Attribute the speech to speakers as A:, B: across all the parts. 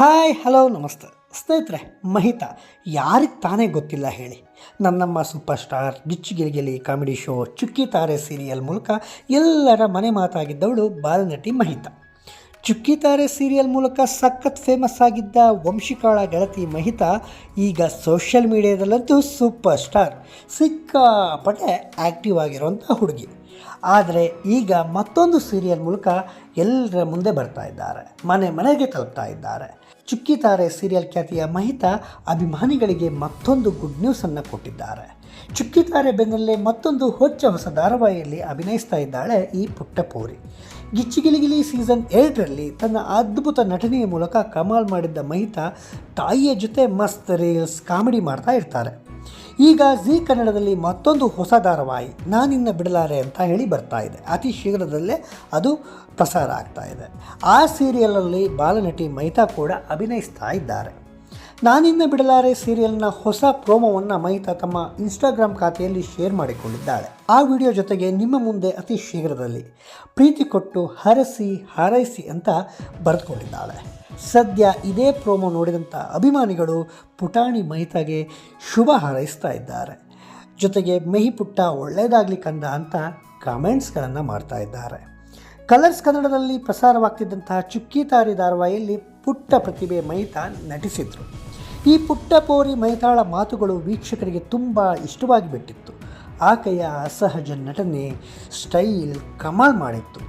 A: Hi, hello, ನಮಸ್ತೆ. ಸ್ನೇಹಿತರೆ, ಮಹಿತಾ. ಯಾರಿಗೆ ತಾನೇ ಗೊತ್ತಿಲ್ಲ ಹೇಳಿ. ನನ್ನಮ್ಮ super star Gichchu comedy show Chukki Taare serial ಮೂಲಕ ಎಲ್ಲರ ಮನೆ ಮಾತಾಗಿದ್ದವಳು ಬಾಲನಟಿ ಮಹಿತಾ. ಚುಕ್ಕಿ ತಾರೆ ಸೀರಿಯಲ್ ಮೂಲಕ ಸಖತ್ ಫೇಮಸ್ ಆಗಿದ್ದ ವಂಶಿಕಾಳ ಗೆಳತಿ ಮಹಿತಾ ಈಗ ಸೋಷಿಯಲ್ ಮೀಡಿಯಾದಲ್ಲಂತೂ ಸೂಪರ್ ಸ್ಟಾರ್ ಸಿಕ್ಕಾಪಟ್ಟೆ ಆ್ಯಕ್ಟಿವ್ ಆಗಿರುವಂಥ ಹುಡುಗಿ. ಆದರೆ ಈಗ ಮತ್ತೊಂದು ಸೀರಿಯಲ್ ಮೂಲಕ ಎಲ್ಲರ ಮುಂದೆ ಬರ್ತಾ ಇದ್ದಾರೆ. ಮನೆ ಮನೆಗೆ ತಲುಪ್ತಾ ಇದ್ದಾರೆ. ಚುಕ್ಕಿ ತಾರೆ ಸೀರಿಯಲ್ ಖ್ಯಾತಿಯ ಮಹಿತಾ ಅಭಿಮಾನಿಗಳಿಗೆ ಮತ್ತೊಂದು ಗುಡ್ ನ್ಯೂಸನ್ನು ಕೊಟ್ಟಿದ್ದಾರೆ. ಚುಕ್ಕಿ ತಾರೆ ಬೆನ್ನಲ್ಲೇ ಮತ್ತೊಂದು ಹೊಚ್ಚ ಹೊಸ ಧಾರಾವಾಹಿಯಲ್ಲಿ ಅಭಿನಯಿಸ್ತಾ ಇದ್ದಾಳೆ ಈ ಪುಟ್ಟ ಪೋರಿ ಗಿಚ್ಚಿಗಿಲಿಗಿಲಿ ಸೀಸನ್ ಎರಡರಲ್ಲಿ ತನ್ನ ಅದ್ಭುತ ನಟನೆಯ ಮೂಲಕ ಕಮಾಲ್ ಮಾಡಿದ್ದ ಮಹಿತಾ ತಾಯಿಯ ಜೊತೆ ಮಸ್ತ್ ರೀಲ್ಸ್ ಕಾಮಿಡಿ ಮಾಡ್ತಾ ಇರ್ತಾರೆ. ಈಗ ಜಿ ಕನ್ನಡದಲ್ಲಿ ಮತ್ತೊಂದು ಹೊಸ ಧಾರಾವಾಹಿ, ನಾನಿನ್ನ ಬಿಡಲಾರೆ ಅಂತ ಹೇಳಿ ಬರ್ತಾ ಇದೆ. ಅತಿ ಶೀಘ್ರದಲ್ಲೇ ಅದು ಪ್ರಸಾರ ಆಗ್ತಾ ಇದೆ. ಆ ಸೀರಿಯಲಲ್ಲಿ ಬಾಲನಟಿ ಮೈತಾ ಕೂಡ ಅಭಿನಯಿಸ್ತಾ ಇದ್ದಾರೆ. ನಾನಿನ್ನ ಬಿಡಲಾರೆ ಸೀರಿಯಲ್ನ ಹೊಸ ಪ್ರೋಮೋವನ್ನು ಮೈತಾ ತಮ್ಮ ಇನ್ಸ್ಟಾಗ್ರಾಮ್ ಖಾತೆಯಲ್ಲಿ ಶೇರ್ ಮಾಡಿಕೊಂಡಿದ್ದಾಳೆ. ಆ ವಿಡಿಯೋ ಜೊತೆಗೆ ನಿಮ್ಮ ಮುಂದೆ ಅತಿ ಶೀಘ್ರದಲ್ಲಿ ಪ್ರೀತಿ ಕೊಟ್ಟು ಹರಸಿ, ಹಾರೈಸಿ ಅಂತ ಬರೆದುಕೊಂಡಿದ್ದಾಳೆ. ಸದ್ಯ ಇದೇ ಪ್ರೋಮೋ ನೋಡಿದಂಥ ಅಭಿಮಾನಿಗಳು ಪುಟಾಣಿ ಮಹಿತಾಗೆ ಶುಭ ಹಾರೈಸ್ತಾ ಇದ್ದಾರೆ. ಜೊತೆಗೆ ಮೆಹಿ ಪುಟ್ಟ ಒಳ್ಳೆಯದಾಗಲಿ ಕಂದ ಅಂತ ಕಾಮೆಂಟ್ಸ್ಗಳನ್ನು ಮಾಡ್ತಾ ಇದ್ದಾರೆ. ಕಲರ್ಸ್ ಕನ್ನಡದಲ್ಲಿ ಪ್ರಸಾರವಾಗ್ತಿದ್ದಂತಹ ಚುಕ್ಕಿ ತಾರಿ ಧಾರಾವಾಹಿಯಲ್ಲಿ ಪುಟ್ಟ ಪ್ರತಿಭೆ ಮಹಿತಾ ನಟಿಸಿದರು. ಈ ಪುಟ್ಟ ಪೋರಿ ಮೈತಾಳ ಮಾತುಗಳು ವೀಕ್ಷಕರಿಗೆ ತುಂಬ ಇಷ್ಟವಾಗಿ ಬಿಟ್ಟಿತ್ತು. ಆಕೆಯ ಅಸಹಜ ನಟನೆ ಸ್ಟೈಲ್ ಕಮಾಲ್ ಮಾಡಿತ್ತು.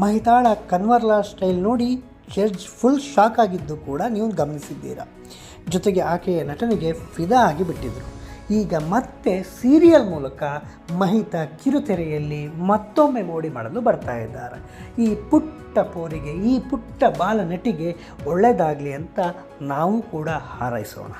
A: ಮೈತಾಳ ಕನ್ವರ್ಲಾ ಸ್ಟೈಲ್ ನೋಡಿ ಜಡ್ಜ್ ಫುಲ್ ಶಾಕ್ ಆಗಿದ್ದು ಕೂಡ ನೀವು ಗಮನಿಸಿದ್ದೀರಾ. ಜೊತೆಗೆ ಆಕೆಯ ನಟನೆಗೆ ಫಿದಾ ಆಗಿ ಬಿಟ್ಟಿದ್ದರು ಈಗ ಮತ್ತೆ ಸೀರಿಯಲ್ ಮೂಲಕ ಮಹಿತ ಕಿರುತೆರೆಯಲ್ಲಿ ಮತ್ತೊಮ್ಮೆ ಮೋಡಿ ಮಾಡಲು ಬರ್ತಾ ಇದ್ದಾರೆ. ಈ ಪುಟ್ಟ ಪೋರಿಗೆ, ಈ ಪುಟ್ಟ ಬಾಲ ನಟಿಗೆ ಒಳ್ಳೆಯದಾಗಲಿ ಅಂತ ನಾವು ಕೂಡ ಹಾರೈಸೋಣ.